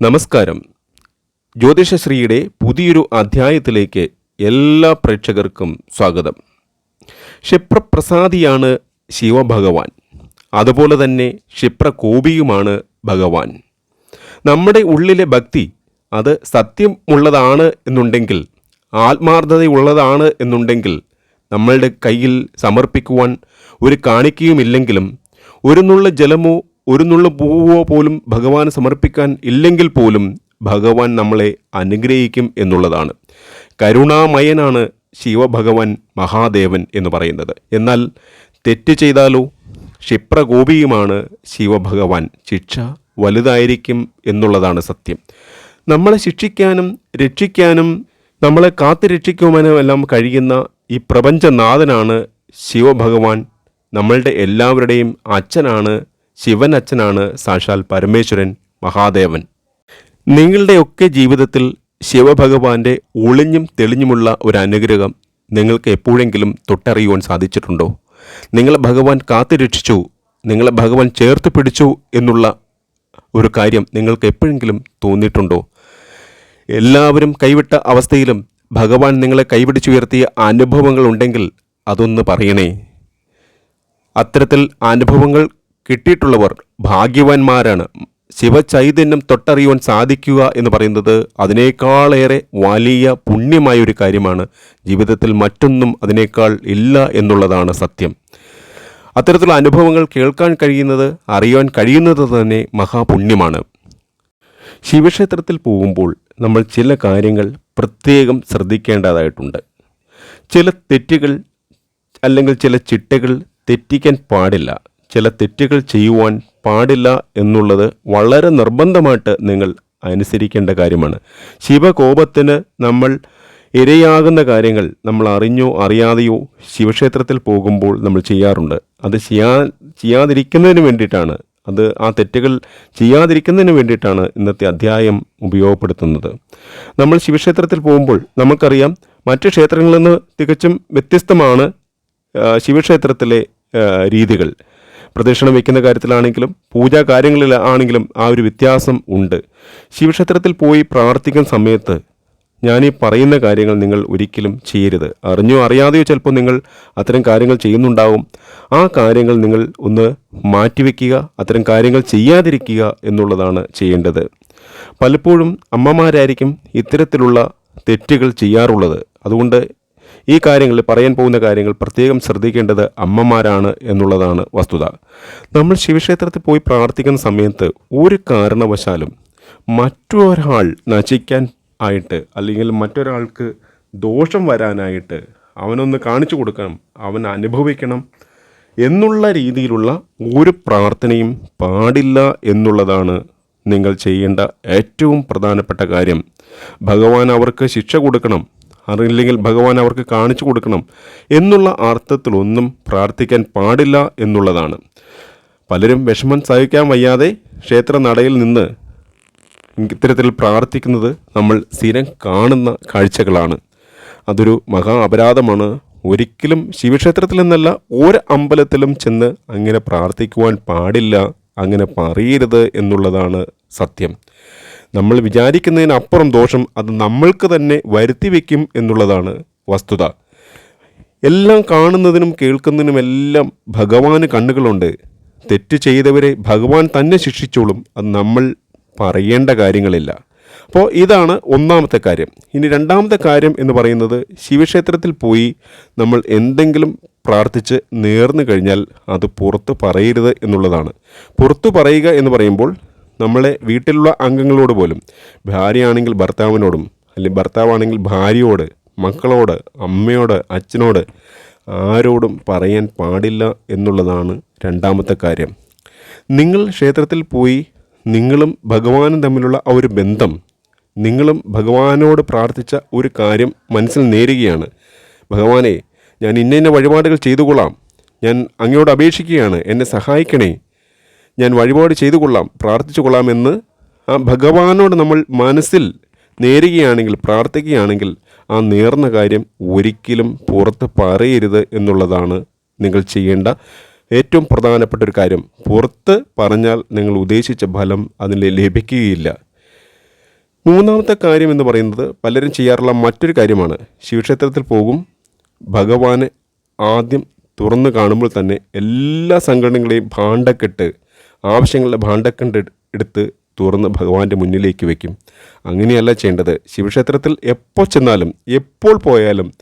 നമസ്കാരം. ജ്യോതിഷശ്രീയുടെ പുതിയൊരു അധ്യായത്തിലേക്ക് എല്ലാ പ്രേക്ഷകർക്കും സ്വാഗതം. ക്ഷിപ്രപ്രസാദിയാണ് ശിവഭഗവാൻ. അതുപോലെ തന്നെ ക്ഷിപ്രകോപിയുമാണ് ഭഗവാൻ. നമ്മുടെ ഉള്ളിലെ ഭക്തി അത് സത്യമുള്ളതാണ് എന്നുണ്ടെങ്കിൽ ആത്മാർത്ഥതയുള്ളതാണ് എന്നുണ്ടെങ്കിൽ നമ്മളുടെ കയ്യിൽ സമർപ്പിക്കുവാൻ ഒരു കാണിക്കയുമില്ലെങ്കിലും ഒരു നുള്ള ജലമോ ഒരു നുള്ള പൂവോ പോലും ഭഗവാന് സമർപ്പിക്കാൻ ഇല്ലെങ്കിൽ പോലും ഭഗവാൻ നമ്മളെ അനുഗ്രഹിക്കും എന്നുള്ളതാണ്. കരുണാമയനാണ് ശിവഭഗവാൻ മഹാദേവൻ എന്ന് പറയുന്നത്. എന്നാൽ തെറ്റ് ചെയ്താലോ? ക്ഷിപ്രകോപിയുമാണ് ശിവഭഗവാൻ. ശിക്ഷ വലുതായിരിക്കും എന്നുള്ളതാണ് സത്യം. നമ്മളെ ശിക്ഷിക്കാനും രക്ഷിക്കാനും നമ്മളെ കാത്തു രക്ഷിക്കുവാനുമെല്ലാം കഴിയുന്ന ഈ പ്രപഞ്ചനാഥനാണ് ശിവഭഗവാൻ. നമ്മളുടെ എല്ലാവരുടെയും അച്ഛനാണ് ശിവൻ അച്ഛനാണ് സാക്ഷാൽ പരമേശ്വരൻ മഹാദേവൻ. നിങ്ങളുടെയൊക്കെ ജീവിതത്തിൽ ശിവഭഗവാന്റെ ഒളിഞ്ഞും തെളിഞ്ഞുമുള്ള ഒരു അനുഗ്രഹം നിങ്ങൾക്ക് എപ്പോഴെങ്കിലും തൊട്ടറിയുവാൻ സാധിച്ചിട്ടുണ്ടോ? നിങ്ങളെ ഭഗവാൻ കാത്തു രക്ഷിച്ചു നിങ്ങളെ ഭഗവാൻ ചേർത്ത് പിടിച്ചു എന്നുള്ള ഒരു കാര്യം നിങ്ങൾക്ക് എപ്പോഴെങ്കിലും തോന്നിയിട്ടുണ്ടോ? എല്ലാവരും കൈവിട്ട അവസ്ഥയിലും ഭഗവാൻ നിങ്ങളെ കൈപിടിച്ചുയർത്തിയ അനുഭവങ്ങൾ ഉണ്ടെങ്കിൽ അതൊന്ന് പറയണേ. അത്തരത്തിൽ അനുഭവങ്ങൾ കിട്ടിയിട്ടുള്ളവർ ഭാഗ്യവാന്മാരാണ്. ശിവചൈതന്യം തൊട്ടറിയുവാൻ സാധിക്കുക എന്ന് പറയുന്നത് അതിനേക്കാളേറെ വലിയ പുണ്യമായ ഒരു കാര്യമാണ്. ജീവിതത്തിൽ മറ്റൊന്നും അതിനേക്കാൾ ഇല്ല എന്നുള്ളതാണ് സത്യം. അത്തരത്തിലുള്ള അനുഭവങ്ങൾ കേൾക്കാൻ കഴിയുന്നത് അറിയാൻ കഴിയുന്നത് തന്നെ മഹാപുണ്യമാണ്. ശിവക്ഷേത്രത്തിൽ പോകുമ്പോൾ നമ്മൾ ചില കാര്യങ്ങൾ പ്രത്യേകം ശ്രദ്ധിക്കേണ്ടതായിട്ടുണ്ട്. ചില തെറ്റുകൾ അല്ലെങ്കിൽ ചില ചിട്ടകൾ തെറ്റിക്കാൻ പാടില്ല. ചില തെറ്റുകൾ ചെയ്യുവാൻ പാടില്ല എന്നുള്ളത് വളരെ നിർബന്ധമായിട്ട് നിങ്ങൾ അനുസരിക്കേണ്ട കാര്യമാണ്. ശിവകോപത്തിന് നമ്മൾ ഇരയാകുന്ന കാര്യങ്ങൾ നമ്മൾ അറിഞ്ഞോ അറിയാതെയോ ശിവക്ഷേത്രത്തിൽ പോകുമ്പോൾ നമ്മൾ ചെയ്യാറുണ്ട്. അത് ചെയ്യാ ചെയ്യാതിരിക്കുന്നതിന് വേണ്ടിയിട്ടാണ്. അത് ആ തെറ്റുകൾ ചെയ്യാതിരിക്കുന്നതിന് വേണ്ടിയിട്ടാണ് ഇന്നത്തെ അധ്യായം ഉപയോഗപ്പെടുത്തുന്നത്. നമ്മൾ ശിവക്ഷേത്രത്തിൽ പോകുമ്പോൾ നമുക്കറിയാം മറ്റ് ക്ഷേത്രങ്ങളിൽ നിന്ന് തികച്ചും വ്യത്യസ്തമാണ് ശിവക്ഷേത്രത്തിലെ രീതികൾ. പ്രദക്ഷിണം വയ്ക്കുന്ന കാര്യത്തിലാണെങ്കിലും പൂജാ കാര്യങ്ങളിൽ ആണെങ്കിലും ആ ഒരു വ്യത്യാസം ഉണ്ട്. ശിവക്ഷേത്രത്തിൽ പോയി പ്രാർത്ഥിക്കുന്ന സമയത്ത് ഞാൻ ഈ പറയുന്ന കാര്യങ്ങൾ നിങ്ങൾ ഒരിക്കലും ചെയ്യരുത്. അറിഞ്ഞോ അറിയാതെയോ ചിലപ്പോൾ നിങ്ങൾ അത്തരം കാര്യങ്ങൾ ചെയ്യുന്നുണ്ടാവും. ആ കാര്യങ്ങൾ നിങ്ങൾ ഒന്ന് മാറ്റിവെക്കുക അത്തരം കാര്യങ്ങൾ ചെയ്യാതിരിക്കുക എന്നുള്ളതാണ് ചെയ്യേണ്ടത്. പലപ്പോഴും അമ്മമാരായിരിക്കും ഇത്തരത്തിലുള്ള തെറ്റുകൾ ചെയ്യാറുള്ളത്. അതുകൊണ്ട് ഈ കാര്യങ്ങളിൽ പറയാൻ പോകുന്ന കാര്യങ്ങൾ പ്രത്യേകം ശ്രദ്ധിക്കേണ്ടത് അമ്മമാരാണ് എന്നുള്ളതാണ് വസ്തുത. നമ്മൾ ശിവക്ഷേത്രത്തിൽ പോയി പ്രാർത്ഥിക്കുന്ന സമയത്ത് ഒരു കാരണവശാലും മറ്റൊരാൾ നശിക്കാൻ ആയിട്ട് അല്ലെങ്കിൽ മറ്റൊരാൾക്ക് ദോഷം വരാനായിട്ട് അവനൊന്ന് കാണിച്ചു കൊടുക്കണം അവൻ അനുഭവിക്കണം എന്നുള്ള രീതിയിലുള്ള ഒരു പ്രാർത്ഥനയും പാടില്ല എന്നുള്ളതാണ് നിങ്ങൾ ചെയ്യേണ്ട ഏറ്റവും പ്രധാനപ്പെട്ട കാര്യം. ഭഗവാൻ അവർക്ക് ശിക്ഷ കൊടുക്കണം അറിയില്ലെങ്കിൽ ഭഗവാൻ അവർക്ക് കാണിച്ചു കൊടുക്കണം എന്നുള്ള അർത്ഥത്തിലൊന്നും പ്രാർത്ഥിക്കാൻ പാടില്ല എന്നുള്ളതാണ്. പലരും വിഷമം സഹിക്കാൻ വയ്യാതെ ക്ഷേത്ര നടയിൽ നിന്ന് ഇത്തരത്തിൽ പ്രാർത്ഥിക്കുന്നത് നമ്മൾ സ്ഥിരം കാണുന്ന കാഴ്ചകളാണ്. അതൊരു മഹാ അപരാധമാണ്. ഒരിക്കലും ശിവക്ഷേത്രത്തിൽ നിന്നല്ല ഒരു അമ്പലത്തിലും ചെന്ന് അങ്ങനെ പ്രാർത്ഥിക്കുവാൻ പാടില്ല അങ്ങനെ പറയരുത് എന്നുള്ളതാണ് സത്യം. നമ്മൾ വിചാരിക്കുന്നതിനപ്പുറം ദോഷം അത് നമ്മൾക്ക് തന്നെ വരുത്തി വയ്ക്കും എന്നുള്ളതാണ് വസ്തുത. എല്ലാം കാണുന്നതിനും കേൾക്കുന്നതിനുമെല്ലാം ഭഗവാന് കണ്ണുകളുണ്ട്. തെറ്റ് ചെയ്തവരെ ഭഗവാൻ തന്നെ ശിക്ഷിച്ചോളും. അത് നമ്മൾ പറയേണ്ട കാര്യങ്ങളില്ല. അപ്പോൾ ഇതാണ് ഒന്നാമത്തെ കാര്യം. ഇനി രണ്ടാമത്തെ കാര്യം എന്ന് പറയുന്നത് ശിവക്ഷേത്രത്തിൽ പോയി നമ്മൾ എന്തെങ്കിലും പ്രാർത്ഥിച്ച് നേർന്നു കഴിഞ്ഞാൽ അത് പുറത്ത് പറയരുത് എന്നുള്ളതാണ്. പുറത്തു പറയുക എന്ന് പറയുമ്പോൾ നമ്മളെ വീട്ടിലുള്ള അംഗങ്ങളോട് പോലും ഭാര്യയാണെങ്കിൽ ഭർത്താവിനോടും അല്ലെങ്കിൽ ഭർത്താവാണെങ്കിൽ ഭാര്യയോട് മക്കളോട് അമ്മയോട് അച്ഛനോട് ആരോടും പറയാൻ പാടില്ല എന്നുള്ളതാണ് രണ്ടാമത്തെ കാര്യം. നിങ്ങൾ ക്ഷേത്രത്തിൽ പോയി നിങ്ങളും ഭഗവാനും തമ്മിലുള്ള ആ ഒരു ബന്ധം നിങ്ങളും ഭഗവാനോട് പ്രാർത്ഥിച്ച ഒരു കാര്യം മനസ്സിൽ നേരുകയാണ്. ഭഗവാനെ ഞാൻ ഇന്ന ഇന്ന വഴിപാടുകൾ ചെയ്തുകൊള്ളാം. ഞാൻ അങ്ങയോട് അപേക്ഷിക്കുകയാണ്. എന്നെ സഹായിക്കണേ. ഞാൻ വഴിപാട് ചെയ്തു കൊള്ളാം പ്രാർത്ഥിച്ചു കൊള്ളാമെന്ന് ആ ഭഗവാനോട് നമ്മൾ മനസ്സിൽ നേരുകയാണെങ്കിൽ പ്രാർത്ഥിക്കുകയാണെങ്കിൽ ആ നേർന്ന കാര്യം ഒരിക്കലും പുറത്ത് പറയരുത് എന്നുള്ളതാണ് നിങ്ങൾ ചെയ്യേണ്ട ഏറ്റവും പ്രധാനപ്പെട്ട ഒരു കാര്യം. പുറത്ത് പറഞ്ഞാൽ നിങ്ങൾ ഉദ്ദേശിച്ച ഫലം അതിൽ ലഭിക്കുകയില്ല. മൂന്നാമത്തെ കാര്യം എന്ന് പറയുന്നത് പലരും ചെയ്യാറുള്ള മറ്റൊരു കാര്യമാണ്. ശിവക്ഷേത്രത്തിൽ പോകും ഭഗവാനെ ആദ്യം തുറന്നു കാണുമ്പോൾ തന്നെ എല്ലാ സംഘടനകളെയും ഭാണ്ഡക്കെട്ട് ആവശ്യങ്ങളുടെ ഭാണ്ഡക്കണ്ട് എടുത്ത് തുറന്ന് ഭഗവാന്റെ മുന്നിലേക്ക് വയ്ക്കും അങ്ങനെയല്ല ചെയ്യേണ്ടത്. ശിവക്ഷേത്രത്തിൽ എപ്പോൾ ചെന്നാലും എപ്പോൾ പോയാലും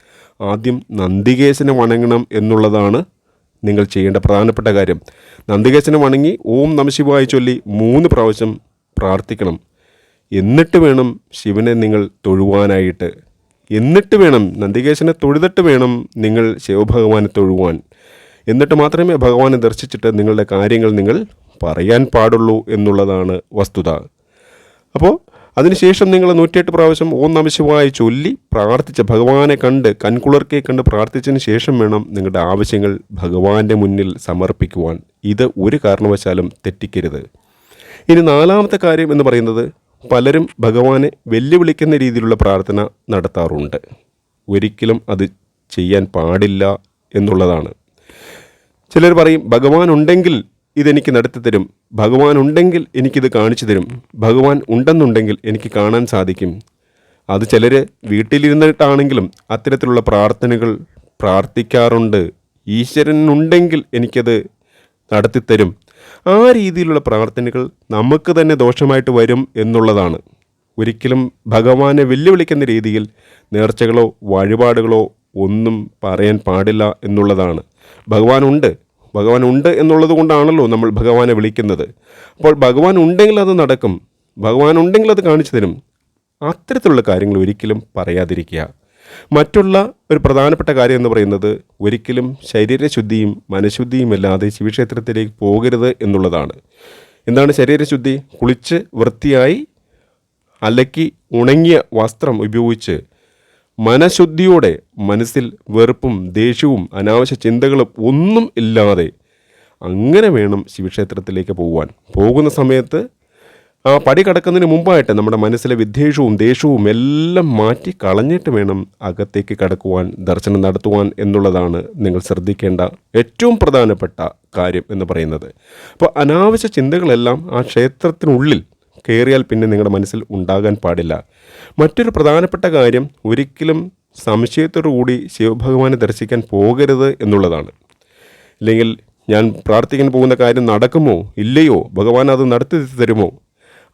ആദ്യം നന്ദികേശനെ വണങ്ങണം എന്നുള്ളതാണ് നിങ്ങൾ ചെയ്യേണ്ട പ്രധാനപ്പെട്ട കാര്യം. നന്ദികേശനെ വണങ്ങി ഓം നമശിവായി ചൊല്ലി മൂന്ന് പ്രാവശ്യം പ്രാർത്ഥിക്കണം. എന്നിട്ട് വേണം ശിവനെ നിങ്ങൾ തൊഴുവാനായിട്ട്. എന്നിട്ട് വേണം നന്ദികേശനെ തൊഴുതിട്ട് വേണം നിങ്ങൾ ശിവഭഗവാനെ തൊഴുവാൻ. എന്നിട്ട് മാത്രമേ ഭഗവാനെ ദർശിച്ചിട്ട് നിങ്ങളുടെ കാര്യങ്ങൾ നിങ്ങൾ പറയാൻ പാടുള്ളൂ എന്നുള്ളതാണ് വസ്തുത. അപ്പോൾ അതിനുശേഷം നിങ്ങൾ നൂറ്റിയെട്ട് പ്രാവശ്യം ഓം നമശിവായി ചൊല്ലി പ്രാർത്ഥിച്ച ഭഗവാനെ കണ്ട് കൺകുളർക്കെ കണ്ട് പ്രാർത്ഥിച്ചതിന് ശേഷം വേണം നിങ്ങളുടെ ആവശ്യങ്ങൾ ഭഗവാന്റെ മുന്നിൽ സമർപ്പിക്കുവാൻ. ഇത് ഒരു കാരണവശാലും തെറ്റിക്കരുത്. ഇനി നാലാമത്തെ കാര്യം എന്ന് പറയുന്നത് പലരും ഭഗവാനെ വെല്ലുവിളിക്കുന്ന രീതിയിലുള്ള പ്രാർത്ഥന നടത്താറുണ്ട്. ഒരിക്കലും അത് ചെയ്യാൻ പാടില്ല എന്നുള്ളതാണ്. ചിലർ പറയും ഭഗവാൻ ഉണ്ടെങ്കിൽ ഇതെനിക്ക് നടത്തി തരും. ഭഗവാൻ ഉണ്ടെങ്കിൽ എനിക്കിത് കാണിച്ചു തരും. ഭഗവാൻ ഉണ്ടെന്നുണ്ടെങ്കിൽ എനിക്ക് കാണാൻ സാധിക്കും. അത് ചിലർ വീട്ടിലിരുന്നിട്ടാണെങ്കിലും അത്തരത്തിലുള്ള പ്രാർത്ഥനകൾ പ്രാർത്ഥിക്കാറുണ്ട്. ഈശ്വരൻ ഉണ്ടെങ്കിൽ എനിക്കത് നടത്തിത്തരും ആ രീതിയിലുള്ള പ്രാർത്ഥനകൾ നമുക്ക് തന്നെ ദോഷമായിട്ട് വരും എന്നുള്ളതാണ്. ഒരിക്കലും ഭഗവാനെ വെല്ലുവിളിക്കുന്ന രീതിയിൽ നേർച്ചകളോ വഴിപാടുകളോ ഒന്നും പറയാൻ പാടില്ല എന്നുള്ളതാണ്. ഭഗവാൻ ഉണ്ട്. ഭഗവാൻ ഉണ്ട് എന്നുള്ളത് കൊണ്ടാണല്ലോ നമ്മൾ ഭഗവാനെ വിളിക്കുന്നത്. അപ്പോൾ ഭഗവാൻ ഉണ്ടെങ്കിൽ അത് നടക്കും. ഭഗവാൻ ഉണ്ടെങ്കിൽ അത് കാണിച്ചു തരും. അത്തരത്തിലുള്ള കാര്യങ്ങൾ ഒരിക്കലും പറയാതിരിക്കുക. മറ്റുള്ള ഒരു പ്രധാനപ്പെട്ട കാര്യം എന്ന് പറയുന്നത് ഒരിക്കലും ശരീരശുദ്ധിയും മനഃശുദ്ധിയും അല്ലാതെ ശിവക്ഷേത്രത്തിലേക്ക് പോകരുത് എന്നുള്ളതാണ്. എന്താണ് ശരീരശുദ്ധി? കുളിച്ച് വൃത്തിയായി അലക്കി ഉണങ്ങിയ വസ്ത്രം ഉപയോഗിച്ച് മനഃശുദ്ധിയോടെ മനസ്സിൽ വെറുപ്പും ദേഷ്യവും അനാവശ്യ ചിന്തകളും ഒന്നും ഇല്ലാതെ അങ്ങനെ വേണം ശിവക്ഷേത്രത്തിലേക്ക് പോകുവാൻ പോകുന്ന സമയത്ത് ആ പടി കടക്കുന്നതിന് മുമ്പായിട്ട് നമ്മുടെ മനസ്സിലെ വിദ്വേഷവും ദേഷ്യവും എല്ലാം മാറ്റി കളഞ്ഞിട്ട് വേണം അകത്തേക്ക് കടക്കുവാൻ ദർശനം നടത്തുവാൻ എന്നുള്ളതാണ് നിങ്ങൾ ശ്രദ്ധിക്കേണ്ട ഏറ്റവും പ്രധാനപ്പെട്ട കാര്യം എന്ന് പറയുന്നത്. അപ്പോൾ അനാവശ്യ ചിന്തകളെല്ലാം ആ ക്ഷേത്രത്തിനുള്ളിൽ കയറിയാൽ പിന്നെ നിങ്ങളുടെ മനസ്സിൽ ഉണ്ടാകാൻ പാടില്ല. മറ്റൊരു പ്രധാനപ്പെട്ട കാര്യം ഒരിക്കലും സംശയത്തോടു കൂടി ശിവഭഗവാനെ ദർശിക്കാൻ പോകരുത് എന്നുള്ളതാണ്. അല്ലെങ്കിൽ ഞാൻ പ്രാർത്ഥിക്കാൻ പോകുന്ന കാര്യം നടക്കുമോ? ഇല്ലയോ? ഭഗവാൻ അത് നടത്തി തരുമോ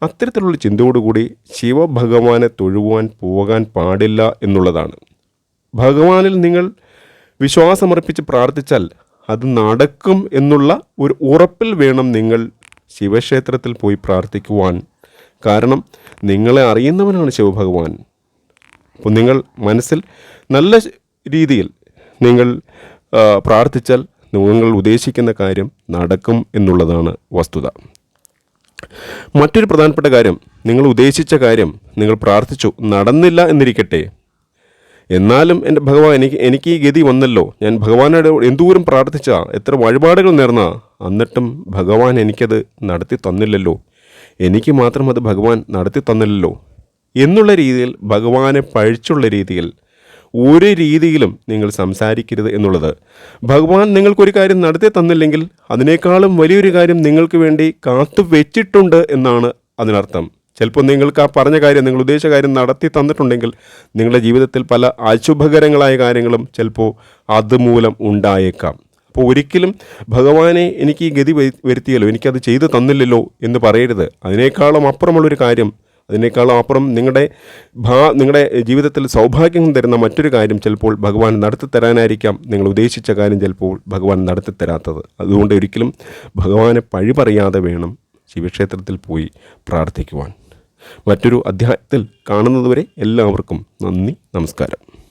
അത്തരത്തിലുള്ള ചിന്തയോടുകൂടി ശിവഭഗവാനെ തൊഴുവാൻ പോകാൻ പാടില്ല എന്നുള്ളതാണ്. ഭഗവാനിൽ നിങ്ങൾ വിശ്വാസമർപ്പിച്ച് പ്രാർത്ഥിച്ചാൽ അത് നടക്കും എന്നുള്ള ഒരു ഉറപ്പിൽ വേണം നിങ്ങൾ ശിവക്ഷേത്രത്തിൽ പോയി പ്രാർത്ഥിക്കുവാൻ. കാരണം നിങ്ങളെ അറിയുന്നവനാണ് ശിവഭഗവാൻ. അപ്പോൾ നിങ്ങൾ മനസ്സിൽ നല്ല രീതിയിൽ നിങ്ങൾ പ്രാർത്ഥിച്ചാൽ നിങ്ങൾ ഉദ്ദേശിക്കുന്ന കാര്യം നടക്കും എന്നുള്ളതാണ് വസ്തുത. മറ്റൊരു പ്രധാനപ്പെട്ട കാര്യം നിങ്ങൾ ഉദ്ദേശിച്ച കാര്യം നിങ്ങൾ പ്രാർത്ഥിച്ചു നടന്നില്ല എന്നിരിക്കട്ടെ. എന്നാലും എന്റെ ഭഗവാൻ എനിക്ക് എനിക്ക് ഈ ഗതി വന്നല്ലോ. ഞാൻ ഭഗവാനോട് എന്തോരം പ്രാർത്ഥിച്ച എത്ര വഴിപാടുകൾ നേർന്ന. എന്നിട്ടും ഭഗവാൻ എനിക്കത് നടത്തി തന്നില്ലല്ലോ. എനിക്ക് മാത്രം അത് ഭഗവാൻ നടത്തി തന്നില്ലല്ലോ എന്നുള്ള രീതിയിൽ ഭഗവാനെ പഴിച്ചുള്ള രീതിയിൽ ഒരു രീതിയിലും നിങ്ങൾ സംസാരിക്കരുത് എന്നുള്ളത്. ഭഗവാൻ നിങ്ങൾക്കൊരു കാര്യം നടത്തി തന്നില്ലെങ്കിൽ അതിനേക്കാളും വലിയൊരു കാര്യം നിങ്ങൾക്ക് വേണ്ടി കാത്തു വെച്ചിട്ടുണ്ട് എന്നാണ് അതിനർത്ഥം. ചിലപ്പോൾ നിങ്ങൾക്ക് ആ പറഞ്ഞ കാര്യം നിങ്ങൾ ഉദ്ദേശിച്ച കാര്യം നടത്തി തന്നിട്ടുണ്ടെങ്കിൽ നിങ്ങളുടെ ജീവിതത്തിൽ പല അശുഭകരങ്ങളായ കാര്യങ്ങളും ചിലപ്പോൾ അതുമൂലം ഉണ്ടായേക്കാം. അപ്പോൾ ഒരിക്കലും ഭഗവാനെ എനിക്ക് ഈ ഗതി വരു- വരുത്തിയല്ലോ എനിക്കത് ചെയ്തു തന്നില്ലല്ലോ എന്ന് പറയരുത്. അതിനേക്കാളും അപ്പുറമുള്ളൊരു കാര്യം അതിനേക്കാളും അപ്പുറം നിങ്ങളുടെ ഭാ നിങ്ങളുടെ ജീവിതത്തിൽ സൗഭാഗ്യം തരുന്ന മറ്റൊരു കാര്യം ചിലപ്പോൾ ഭഗവാൻ നടത്തി തരാനായിരിക്കാം. നിങ്ങൾ ഉദ്ദേശിച്ച കാര്യം ചിലപ്പോൾ ഭഗവാൻ നടത്തി തരാത്തത്. അതുകൊണ്ട് ഒരിക്കലും ഭഗവാനെ പഴി പറയാതെ വേണം ശിവക്ഷേത്രത്തിൽ പോയി പ്രാർത്ഥിക്കുവാൻ. മറ്റൊരു അധ്യായത്തിൽ കാണുന്നതുവരെ എല്ലാവർക്കും നന്ദി നമസ്കാരം.